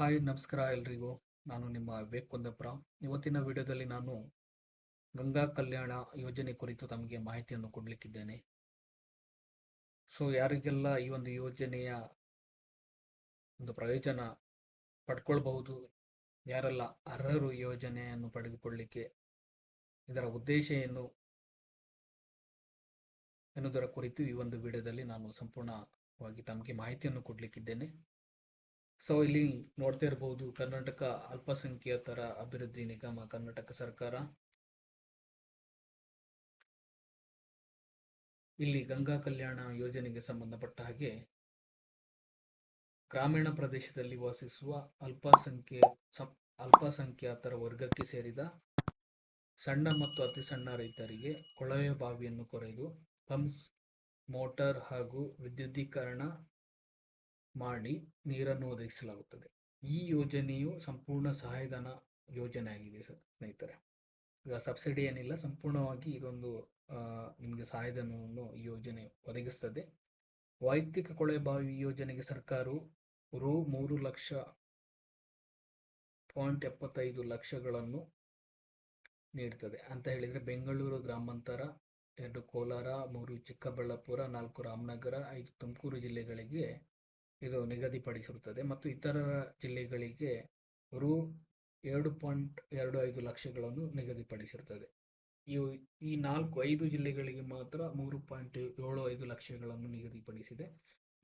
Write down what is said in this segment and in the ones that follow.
Hi, ನಮಸ್ಕಾರ ಎಲ್ರಿಗೂ. ನಾನು ನಿಮ್ಮ ವಿವೇಕ್ ಕುಂದಪ್ರ ಇವತ್ತಿನ ವಿಡಿಯೋದಲ್ಲಿ ನಾನು ಗಂಗಾ ಕಲ್ಯಾಣ ಯೋಜನೆ ಕುರಿತು ತಮಗೆ ಮಾಹಿತಿಯನ್ನು ಕೊಡಲಿಕ್ಕಿದ್ದೇನೆ. ಸೊ ಯಾರಿಗೆಲ್ಲ ಈ ಒಂದು ಯೋಜನೆಯ ಒಂದು ಪ್ರಯೋಜನ ಪಡ್ಕೊಳ್ಬಹುದು, ಯಾರೆಲ್ಲ ಅರ್ಹರು ಯೋಜನೆಯನ್ನು ಪಡೆದುಕೊಳ್ಳಿಕ್ಕೆ, ಇದರ ಉದ್ದೇಶ ಏನು ಎನ್ನುವುದರ ಕುರಿತು ಈ ಒಂದು ವಿಡಿಯೋದಲ್ಲಿ ನಾನು ಸಂಪೂರ್ಣವಾಗಿ ತಮಗೆ ಮಾಹಿತಿಯನ್ನು ಕೊಡಲಿಕ್ಕಿದ್ದೇನೆ. ಸೊ ಇಲ್ಲಿ ನೋಡ್ತಾ ಇರಬಹುದು ಕರ್ನಾಟಕ ಅಲ್ಪಸಂಖ್ಯಾತರ ಅಭಿವೃದ್ಧಿ ನಿಗಮ ಕರ್ನಾಟಕ ಸರ್ಕಾರ. ಇಲ್ಲಿ ಗಂಗಾ ಕಲ್ಯಾಣ ಯೋಜನೆಗೆ ಸಂಬಂಧಪಟ್ಟ ಹಾಗೆ ಗ್ರಾಮೀಣ ಪ್ರದೇಶದಲ್ಲಿ ವಾಸಿಸುವ ಅಲ್ಪಸಂಖ್ಯೆ ಅಲ್ಪಸಂಖ್ಯಾತರ ವರ್ಗಕ್ಕೆ ಸೇರಿದ ಸಣ್ಣ ಮತ್ತು ಅತಿ ಸಣ್ಣ ರೈತರಿಗೆ ಕೊಳವೆ ಬಾವಿಯನ್ನು ಕೊರೆದು ಪಂಪ್ಸ್, ಮೋಟಾರ್ ಹಾಗೂ ವಿದ್ಯುದೀಕರಣ ಮಾಡಿ ನೀರನ್ನು ಒದಗಿಸಲಾಗುತ್ತದೆ. ಈ ಯೋಜನೆಯು ಸಂಪೂರ್ಣ ಸಹಾಯಧನ ಯೋಜನೆ ಆಗಿದೆ ಸ್ನೇಹಿತರೆ. ಈಗ ಸಬ್ಸಿಡಿ ಏನಿಲ್ಲ, ಸಂಪೂರ್ಣವಾಗಿ ಇದೊಂದು ನಿಮಗೆ ಸಹಾಯಧನವನ್ನು ಈ ಯೋಜನೆ ಒದಗಿಸ್ತದೆ. ವೈಯಕ್ತಿಕ ಕೊಳೆ ಬಾವಿ ಯೋಜನೆಗೆ ಸರ್ಕಾರವು ರು ಮೂರು ಲಕ್ಷ ಪಾಯಿಂಟ್ ಎಪ್ಪತ್ತೈದು ಲಕ್ಷಗಳನ್ನು ನೀಡುತ್ತದೆ ಅಂತ ಹೇಳಿದರೆ ಬೆಂಗಳೂರು ಗ್ರಾಮಾಂತರ, ಎರಡು ಕೋಲಾರ, ಮೂರು ಚಿಕ್ಕಬಳ್ಳಾಪುರ, ನಾಲ್ಕು ರಾಮನಗರ, ಐದು ತುಮಕೂರು ಜಿಲ್ಲೆಗಳಿಗೆ ಇದು ನಿಗದಿಪಡಿಸಿರುತ್ತದೆ ಮತ್ತು ಇತರ ಜಿಲ್ಲೆಗಳಿಗೆ ರು ಎರಡು ಪಾಯಿಂಟ್ ಎರಡು ಐದು ಲಕ್ಷಗಳನ್ನು ನಿಗದಿಪಡಿಸಿರುತ್ತದೆ. ಇವು ಈ ನಾಲ್ಕು ಐದು ಜಿಲ್ಲೆಗಳಿಗೆ ಮಾತ್ರ ಮೂರು ಪಾಯಿಂಟ್ ಏಳು ಐದು ಲಕ್ಷಗಳನ್ನು ನಿಗದಿಪಡಿಸಿದೆ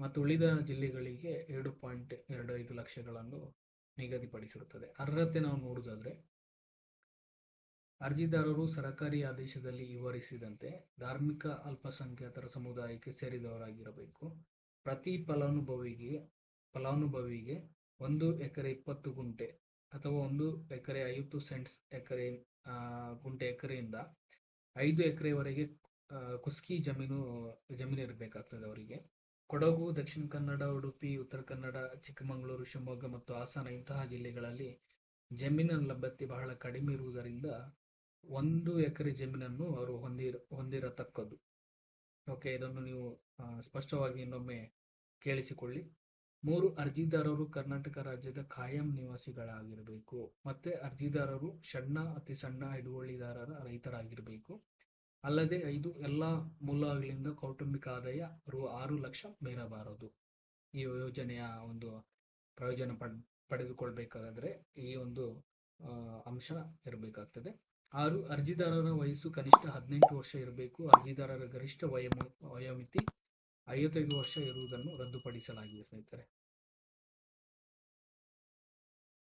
ಮತ್ತು ಉಳಿದ ಜಿಲ್ಲೆಗಳಿಗೆ ಎರಡು ಪಾಯಿಂಟ್ ಎರಡು ಐದು ಲಕ್ಷಗಳನ್ನು ನಿಗದಿಪಡಿಸಿರುತ್ತದೆ. ಅರ್ಹತೆ ನಾವು ನೋಡುವುದಾದ್ರೆ, ಅರ್ಜಿದಾರರು ಸರಕಾರಿ ಆದೇಶದಲ್ಲಿ ವಿವರಿಸಿದಂತೆ ಧಾರ್ಮಿಕ ಅಲ್ಪಸಂಖ್ಯಾತರ ಸಮುದಾಯಕ್ಕೆ ಸೇರಿದವರಾಗಿರಬೇಕು. ಪ್ರತಿ ಫಲಾನುಭವಿಗೆ ಫಲಾನುಭವಿಗೆ ಒಂದು ಎಕರೆ ಇಪ್ಪತ್ತು ಗುಂಟೆ ಅಥವಾ ಒಂದು ಎಕರೆ ಐವತ್ತು ಸೆಂಟ್ಸ್ ಎಕರೆ ಗುಂಟೆ ಎಕರೆಯಿಂದ ಐದು ಎಕರೆವರೆಗೆ ಕುಸ್ಕಿ ಜಮೀನು ಜಮೀನು ಇರಬೇಕಾಗ್ತದೆ ಅವರಿಗೆ. ಕೊಡಗು, ದಕ್ಷಿಣ ಕನ್ನಡ, ಉಡುಪಿ, ಉತ್ತರ ಕನ್ನಡ, ಚಿಕ್ಕಮಗಳೂರು, ಶಿವಮೊಗ್ಗ ಮತ್ತು ಹಾಸನ ಇಂತಹ ಜಿಲ್ಲೆಗಳಲ್ಲಿ ಜಮೀನಿನ ಲಭ್ಯತೆ ಬಹಳ ಕಡಿಮೆ ಇರುವುದರಿಂದ ಒಂದು ಎಕರೆ ಜಮೀನನ್ನು ಅವರು ಹೊಂದಿರ, ಹೊಂದಿರತಕ್ಕದ್ದು. ಓಕೆ, ಇದನ್ನು ನೀವು ಸ್ಪಷ್ಟವಾಗಿ ಇನ್ನೊಮ್ಮೆ ಕೇಳಿಸಿಕೊಳ್ಳಿ. ಮೂರು, ಅರ್ಜಿದಾರರು ಕರ್ನಾಟಕ ರಾಜ್ಯದ ಖಾಯಂ ನಿವಾಸಿಗಳಾಗಿರಬೇಕು. ಮತ್ತೆ ಅರ್ಜಿದಾರರು ಸಣ್ಣ, ಅತಿ ಸಣ್ಣ ಹಿಡುವಳಿದಾರರ ರೈತರಾಗಿರಬೇಕು. ಅಲ್ಲದೆ ಐದು, ಎಲ್ಲ ಮೂಲಗಳಿಂದ ಕೌಟುಂಬಿಕ ಆದಾಯ ರು ಆರು ಲಕ್ಷ ಮೀರಬಾರದು. ಈ ಯೋಜನೆಯ ಒಂದು ಪ್ರಯೋಜನ ಪಡ್, ಪಡೆದುಕೊಳ್ಬೇಕಾದ್ರೆ ಈ ಒಂದು ಅಂಶ ಇರಬೇಕಾಗ್ತದೆ. ಆರು, ಅರ್ಜಿದಾರರ ವಯಸ್ಸು ಕನಿಷ್ಠ ಹದಿನೆಂಟು ವರ್ಷ ಇರಬೇಕು. ಅರ್ಜಿದಾರರ ಗರಿಷ್ಠ ವಯಮ, ವಯೋಮಿತಿ ಐವತ್ತೈದು ವರ್ಷ ಇರುವುದನ್ನು ರದ್ದುಪಡಿಸಲಾಗಿದೆ, ಸ್ನೇಹಿತರೆ.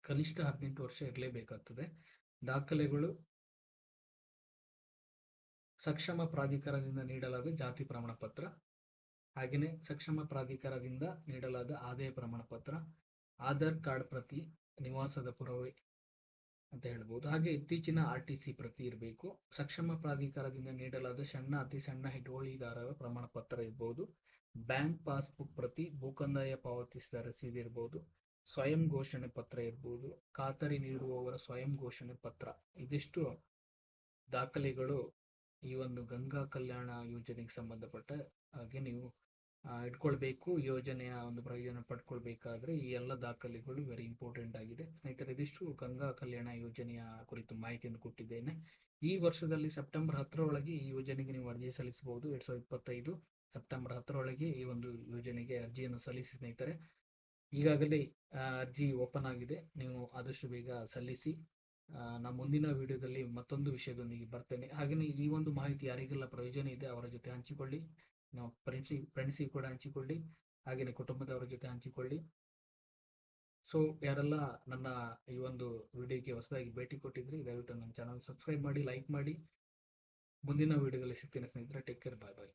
ಕನಿಷ್ಠ ಹದಿನೆಂಟು ವರ್ಷ ಇರಲೇಬೇಕಾಗ್ತದೆ. ದಾಖಲೆಗಳು ಸಕ್ಷಮ ಪ್ರಾಧಿಕಾರದಿಂದ ನೀಡಲಾದ ಜಾತಿ ಪ್ರಮಾಣ ಪತ್ರ ಹಾಗೆಯೇ ಸಕ್ಷಮ ಪ್ರಾಧಿಕಾರದಿಂದ ನೀಡಲಾದ ಆದಾಯ ಪ್ರಮಾಣ ಪತ್ರ ಆಧಾರ್ ಕಾರ್ಡ್ ಪ್ರತಿ ನಿವಾಸದ ಪುರಾವೆ ಅಂತ ಹೇಳ್ಬೋದು. ಹಾಗೆ ಇತ್ತೀಚಿನ ಆರ್ ಟಿ ಸಿ ಪ್ರತಿ ಇರಬೇಕು. ಸಕ್ಷಮ ಪ್ರಾಧಿಕಾರದಿಂದ ನೀಡಲಾದ ಸಣ್ಣ, ಅತಿ ಸಣ್ಣ ಹಿಡುವಳಿದಾರರ ಪ್ರಮಾಣ ಪತ್ರ ಇರಬಹುದು ಬ್ಯಾಂಕ್ ಪಾಸ್ಬುಕ್ ಪ್ರತಿ ಭೂಕಂದಾಯ ಪಾವತಿಸಿದ ರಸೀದಿ ಇರಬಹುದು ಸ್ವಯಂ ಘೋಷಣೆ ಪತ್ರ ಇರಬಹುದು ಖಾತರಿ ನೀಡುವವರ ಸ್ವಯಂ ಘೋಷಣೆ ಪತ್ರ. ಇದಿಷ್ಟು ದಾಖಲೆಗಳು ಈ ಒಂದು ಗಂಗಾ ಕಲ್ಯಾಣ ಯೋಜನೆಗೆ ಸಂಬಂಧಪಟ್ಟ ಹಾಗೆ ನೀವು ಇಟ್ಕೊಳ್ಬೇಕು, ಯೋಜನೆಯ ಒಂದು ಪ್ರಯೋಜನ ಪಡ್ಕೊಳ್ಬೇಕಾದ್ರೆ ಈ ಎಲ್ಲ ದಾಖಲೆಗಳು ವೆರಿ ಇಂಪಾರ್ಟೆಂಟ್ ಆಗಿದೆ. ಸ್ನೇಹಿತರೆ, ಇದಿಷ್ಟು ಗಂಗಾ ಕಲ್ಯಾಣ ಯೋಜನೆಯ ಕುರಿತು ಮಾಹಿತಿಯನ್ನು ಕೊಟ್ಟಿದ್ದೇನೆ. ಈ ವರ್ಷದಲ್ಲಿ ಸೆಪ್ಟೆಂಬರ್ ಹತ್ತರೊಳಗೆ ಈ ಯೋಜನೆಗೆ ನೀವು ಅರ್ಜಿ ಸಲ್ಲಿಸಬಹುದು. ಎರಡ್ ಸಾವಿರದ ಇಪ್ಪತ್ತೈದು ಸೆಪ್ಟೆಂಬರ್ ಹತ್ತರೊಳಗೆ ಈ ಒಂದು ಯೋಜನೆಗೆ ಅರ್ಜಿಯನ್ನು ಸಲ್ಲಿಸಿ ಸ್ನೇಹಿತರೆ. ಈಗಾಗಲೇ ಅರ್ಜಿ ಓಪನ್ ಆಗಿದೆ. ನೀವು ಆದಷ್ಟು ಬೇಗ ಸಲ್ಲಿಸಿ. ನಾ ಮುಂದಿನ ವಿಡಿಯೋದಲ್ಲಿ ಮತ್ತೊಂದು ವಿಷಯದೊಂದಿಗೆ ಬರ್ತೇನೆ. ಹಾಗೆಯೇ ಈ ಒಂದು ಮಾಹಿತಿ ಯಾರಿಗೆಲ್ಲ ಪ್ರಯೋಜನ ಇದೆ, ಅವರ ಜೊತೆ ಹಂಚಿಕೊಳ್ಳಿ. ನಾವು ಫ್ರೆಂಡ್ಸಿ ಫ್ರೆಂಡ್ಸಿಗೆ ಕೂಡ ಹಂಚಿಕೊಳ್ಳಿ ಹಾಗೆಯೇ ಕುಟುಂಬದವರ ಜೊತೆ ಹಂಚಿಕೊಳ್ಳಿ. ಸೊ ಯಾರೆಲ್ಲ ನನ್ನ ಈ ಒಂದು ವಿಡಿಯೋಗೆ ಹೊಸದಾಗಿ ಭೇಟಿ ಕೊಟ್ಟಿದ್ರಿ, ದಯವಿಟ್ಟು ನನ್ನ ಚಾನಲ್ ಸಬ್ಸ್ಕ್ರೈಬ್ ಮಾಡಿ ಲೈಕ್ ಮಾಡಿ. ಮುಂದಿನ ವಿಡಿಯೋದಲ್ಲಿ ಸಿಗ್ತೀನಿ ಸ್ನೇಹಿತರೆ ಟೇಕ್ ಕೇರ್ ಬಾಯ್ ಬಾಯ್